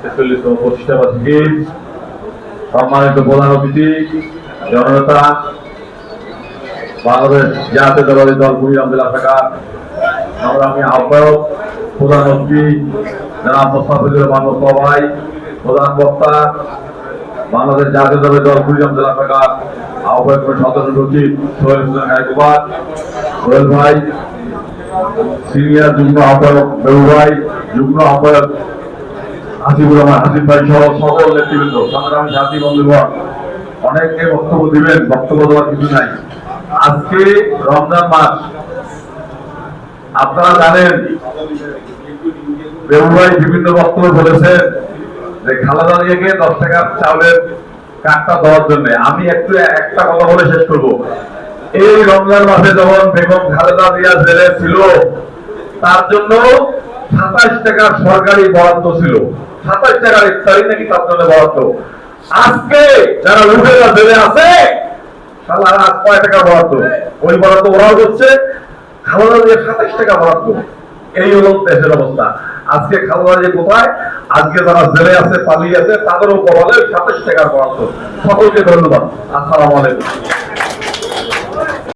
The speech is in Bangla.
ছেচল্লিশতম প্রতিষ্ঠাবার্ষিকী, সম্মানিত প্রধান অতিথি, জননেতা, বাংলাদেশ জাতীয়তাবাদী দল কুড়িরাম জেলা শাখা, সংগ্রামী আহ্বায়ক, প্রধান অতিথি, জনাব মোস্তাফিজুর রহমান সভাই প্রধান বক্তা, বাংলাদেশ জাতীয়তাবাদী দল কুড়িরাম জেলা শাখা, আহ্বায়ক সদস্য সচিব সোহেল হোসেন গায়কবাদ সোহেল ভাই, সিনিয়র যুগ্ম আহ্বায়ক বেউ ভাই, যুগ্ম আহ্বায়ক হাসিবুর রহমান, হাসিব ভাই সহ সকল নেতৃবৃন্দ, সংগ্রামী সাথী বন্ধুগণ বক্তব্য দিবেন, বক্তব্য দেওয়ার কিছু নাই। আজকে রমজান মাস, আপনারা জানেন বিভিন্ন বক্তব্য বলেছেন যে খালেদা জিয়াকে দশ টাকার চাউলের কাঠটা দেওয়ার জন্য। আমি একটু একটা কথা বলে শেষ করব। এই রমজান মাসে যখন বেগম খালেদা জিয়া জেলে ছিল, তার জন্য সাতাশ টাকার সরকারি বরাদ্দ ছিল। সাতাশ টাকার ইফতারি নাকি তার জন্য বরাদ্দ। আজকে যারা লুটেরা জেলে আছে কয় টাকা বরাদ্দ? ওই বরাদ্দ ওরাও করছে। খালেদা জিয়া সাতাশ টাকা বরাদ্দ। এই হলো দেশের অবস্থা। আজকে খালেদা জিয়া কোথায়? আজকে যারা জেলে আছে, পালিয়ে আছে, তাদেরও বলে সাতাশ টাকার বরাদ্দ। সকলকে ধন্যবাদ। আসসালামু আলাইকুম।